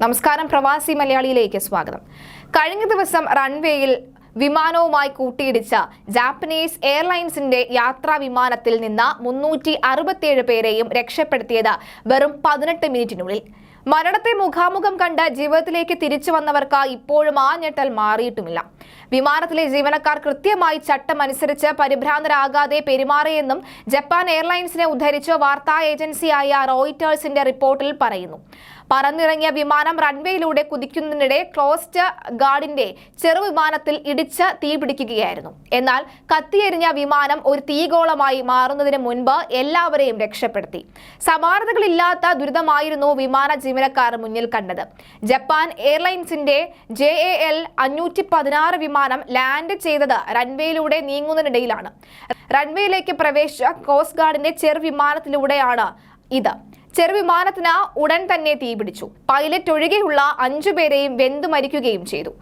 നമസ്കാരം പ്രവാസി മലയാളിയിലേക്ക് സ്വാഗതം. കഴിഞ്ഞ ദിവസം റൺവേയിൽ വിമാനവുമായി കൂട്ടിയിടിച്ച ജാപ്പനീസ് എയർലൈൻസിന്റെ യാത്രാ വിമാനത്തിൽ നിന്ന് മുന്നൂറ്റി അറുപത്തിയേഴ് പേരെയും രക്ഷപ്പെടുത്തിയത് വെറും പതിനെട്ട് മിനിറ്റിനുള്ളിൽ. മരണത്തെ മുഖാമുഖം കണ്ട് ജീവിതത്തിലേക്ക് തിരിച്ചു വന്നവർക്ക് ഇപ്പോഴും ആ ഞെട്ടൽ മാറിയിട്ടുമില്ല. വിമാനത്തിലെ ജീവനക്കാർ കൃത്യമായി ചട്ടം അനുസരിച്ച് പരിഭ്രാന്തരാകാതെ പെരുമാറിയെന്നും ജപ്പാൻ എയർലൈൻസിനെ ഉദ്ധരിച്ച് വാർത്താ ഏജൻസിയായ റോയിറ്റേഴ്സിന്റെ റിപ്പോർട്ടിൽ പറയുന്നു. പറന്നിറങ്ങിയ വിമാനം റൺവേയിലൂടെ കുതിക്കുന്നതിനിടെ ക്ലോസ്റ്റ് ഗാർഡിന്റെ ചെറുവിമാനത്തിൽ ഇടിച്ച് തീപിടിക്കുകയായിരുന്നു എന്നാൽ കത്തിയെരിഞ്ഞ വിമാനം ഒരു തീഗോളമായി മാറുന്നതിന് മുൻപ് എല്ലാവരെയും രക്ഷപ്പെടുത്തി. സമാനതകളില്ലാത്ത ദുരിതമായിരുന്നു വിമാന ജീവനക്കാർ മുന്നിൽ കണ്ടത്. ജപ്പാൻ എയർലൈൻസിന്റെ ജെ എ എൽ അഞ്ഞൂറ്റി പതിനാറ് വിമാനം ലാൻഡ് ചെയ്തത് റൺവേയിലൂടെ നീങ്ങുന്നതിനിടയിലാണ്. റൺവേയിലേക്ക് പ്രവേശിച്ച കോസ്റ്റ് ഗാർഡിന്റെ ചെറുവിമാനത്തിലൂടെയാണ് ഇത്. ചെറുവിമാനത്തിന് ഉടൻ തന്നെ തീപിടിച്ചു. പൈലറ്റ് ഒഴികെയുള്ള അഞ്ചുപേരെയും വെന്തു മരിക്കുകയും ചെയ്തു.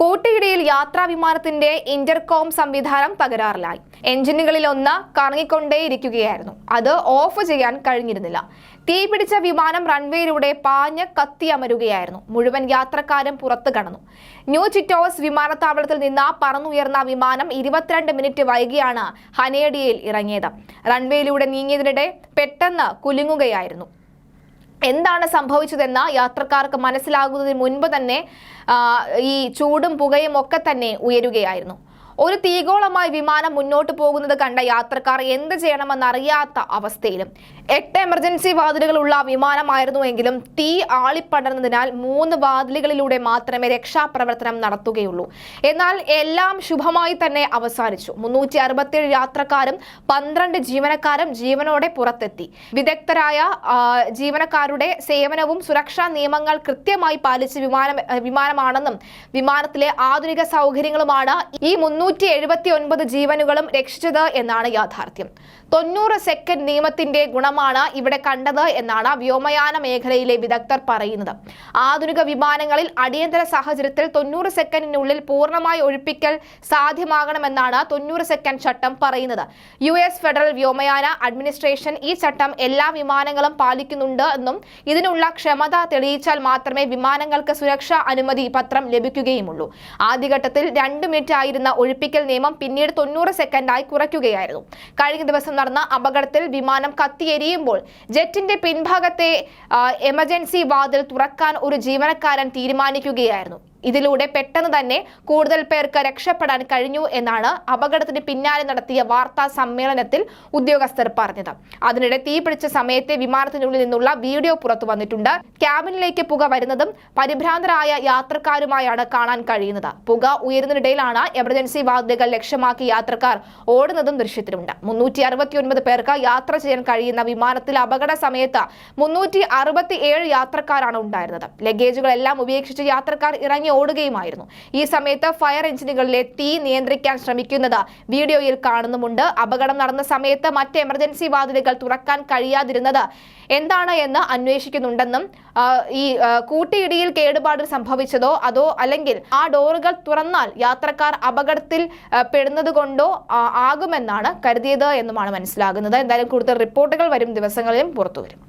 കൂട്ടിയിടിയിൽ യാത്രാ വിമാനത്തിന്റെ ഇന്റർകോം സംവിധാനം തകരാറിലായി. എഞ്ചിനുകളിൽ ഒന്ന് കറങ്ങിക്കൊണ്ടേയിരിക്കുകയായിരുന്നു. അത് ഓഫ് ചെയ്യാൻ കഴിഞ്ഞിരുന്നില്ല. തീപിടിച്ച വിമാനം റൺവേയിലൂടെ പാഞ്ഞ് കത്തിയമരുകയായിരുന്നു. മുഴുവൻ യാത്രക്കാരും പുറത്തു കടന്നു. ന്യൂ ചിറ്റോസ് വിമാനത്താവളത്തിൽ നിന്ന് പറന്നുയർന്ന വിമാനം ഇരുപത്തിരണ്ട് മിനിറ്റ് വൈകിയാണ് ഹനേഡിയയിൽ ഇറങ്ങിയത്. റൺവേയിലൂടെ നീങ്ങിയതിനിടെ പെട്ടെന്ന് കുലുങ്ങുകയായിരുന്നു. എന്താണ് സംഭവിച്ചതെന്ന യാത്രക്കാർക്ക് മനസ്സിലാകുന്നതിന് മുൻപ് തന്നെ ഈ ചൂടും പുകയും ഒക്കെ തന്നെ ഉയരുകയായിരുന്നു. ഒരു തീഗോളമായി വിമാനം മുന്നോട്ട് പോകുന്നത് കണ്ട യാത്രക്കാർ എന്ത് ചെയ്യണമെന്നറിയാത്ത അവസ്ഥയിലും. എട്ട് എമർജൻസി വാതിലുകളുള്ള വിമാനമായിരുന്നുവെങ്കിലും തീ ആളിപ്പടർന്നതിനാൽ മൂന്ന് വാതിലുകളിലൂടെ മാത്രമേ രക്ഷാപ്രവർത്തനം നടത്തുകയുള്ളൂ. എന്നാൽ എല്ലാം ശുഭമായി തന്നെ അവസാനിച്ചു. മുന്നൂറ്റി അറുപത്തിയേഴ് യാത്രക്കാരും പന്ത്രണ്ട് ജീവനക്കാരും ജീവനോടെ പുറത്തെത്തി. വിദഗ്ധരായ ജീവനക്കാരുടെ സേവനവും സുരക്ഷാ നിയമങ്ങൾ കൃത്യമായി പാലിച്ച് വിമാനം വിമാനമാണെന്നും വിമാനത്തിലെ ആധുനിക സൗകര്യങ്ങളുമാണ് ഈ മുന്നൂറ്റി എഴുപത്തി ഒൻപത് ജീവനുകളും രക്ഷിച്ചത് എന്നാണ് യാഥാർത്ഥ്യം. തൊണ്ണൂറ് സെക്കൻഡ് നിയമത്തിന്റെ ഗുണമാണ് ഇവിടെ കണ്ടത് എന്നാണ് വ്യോമയാന മേഖലയിലെ വിദഗ്ധർ പറയുന്നത്. ആധുനിക വിമാനങ്ങളിൽ അടിയന്തര സാഹചര്യത്തിൽ തൊണ്ണൂറ് സെക്കൻഡിനുള്ളിൽ പൂർണമായി ഒഴിപ്പിക്കൽ സാധ്യമാകണമെന്നാണ് തൊണ്ണൂറ് സെക്കൻഡ് ചട്ടം പറയുന്നത്. യു ഫെഡറൽ വ്യോമയാന അഡ്മിനിസ്ട്രേഷൻ ഈ ചട്ടം എല്ലാ വിമാനങ്ങളും പാലിക്കുന്നുണ്ട് എന്നും ഇതിനുള്ള ക്ഷമത തെളിയിച്ചാൽ മാത്രമേ വിമാനങ്ങൾക്ക് സുരക്ഷാ അനുമതി പത്രം ലഭിക്കുകയുമുള്ളൂ. ആദ്യഘട്ടത്തിൽ രണ്ട് മിനിറ്റ് ആയിരുന്ന ഒഴിപ്പിക്കൽ നിയമം പിന്നീട് തൊണ്ണൂറ് സെക്കൻഡായി കുറയ്ക്കുകയായിരുന്നു. കഴിഞ്ഞ ദിവസം നടന്ന അപകടത്തിൽ വിമാനം കത്തിയെരിയുമ്പോൾ ജെറ്റിന്റെ പിൻഭാഗത്തെ എമർജൻസി വാതിൽ തുറക്കാൻ ഒരു ജീവനക്കാരൻ തീരുമാനിക്കുകയായിരുന്നു. ഇതിലൂടെ പെട്ടെന്ന് തന്നെ കൂടുതൽ പേർക്ക് രക്ഷപ്പെടാൻ കഴിഞ്ഞു എന്നാണ് അപകടത്തിന് പിന്നാലെ നടത്തിയ വാർത്താ സമ്മേളനത്തിൽ ഉദ്യോഗസ്ഥർ പറഞ്ഞത്. അതിനിടെ തീപിടിച്ച സമയത്തെ വിമാനത്തിനുള്ളിൽ നിന്നുള്ള വീഡിയോ പുറത്തു വന്നിട്ടുണ്ട്. ക്യാബിനിലേക്ക് പുക വരുന്നതും പരിഭ്രാന്തരായ യാത്രക്കാരുമായാണ് കാണാൻ കഴിയുന്നത്. പുക ഉയരുന്നതിനിടയിലാണ് എമർജൻസി വാതിലുകൾ ലക്ഷ്യമാക്കി യാത്രക്കാർ ഓടുന്നതും ദൃശ്യത്തിലുണ്ട് മുന്നൂറ്റി അറുപത്തിയൊൻപത് പേർക്ക് യാത്ര ചെയ്യാൻ കഴിയുന്ന വിമാനത്തിൽ അപകട സമയത്ത് മുന്നൂറ്റി അറുപത്തി ഏഴ് യാത്രക്കാരാണ് ഉണ്ടായിരുന്നത്. ലഗേജുകളെല്ലാം ഉപേക്ഷിച്ച് യാത്രക്കാർ ഇറങ്ങി ഓടുകയുമായിരുന്നു. ഈ സമയത്ത് ഫയർ എഞ്ചിനുകളിലെ തീ നിയന്ത്രിക്കാൻ ശ്രമിക്കുന്നത് വീഡിയോയിൽ കാണുന്നുമുണ്ട്. അപകടം നടന്ന സമയത്ത് മറ്റ് എമർജൻസി വാതിലുകൾ തുറക്കാൻ കഴിയാതിരുന്നത് എന്താണ് എന്ന് അന്വേഷിക്കുന്നുണ്ടെന്നും ഈ കൂട്ടിയിടിയിൽ കേടുപാട് സംഭവിച്ചതോ അതോ അല്ലെങ്കിൽ ആ ഡോറുകൾ തുറന്നാൽ യാത്രക്കാർ അപകടത്തിൽ പെടുന്നത് കൊണ്ടോ ആകുമെന്നാണ് കരുതിയത് എന്നുമാണ് മനസ്സിലാകുന്നത്. എന്തായാലും കൂടുതൽ റിപ്പോർട്ടുകൾ വരും ദിവസങ്ങളിലും പുറത്തുവരും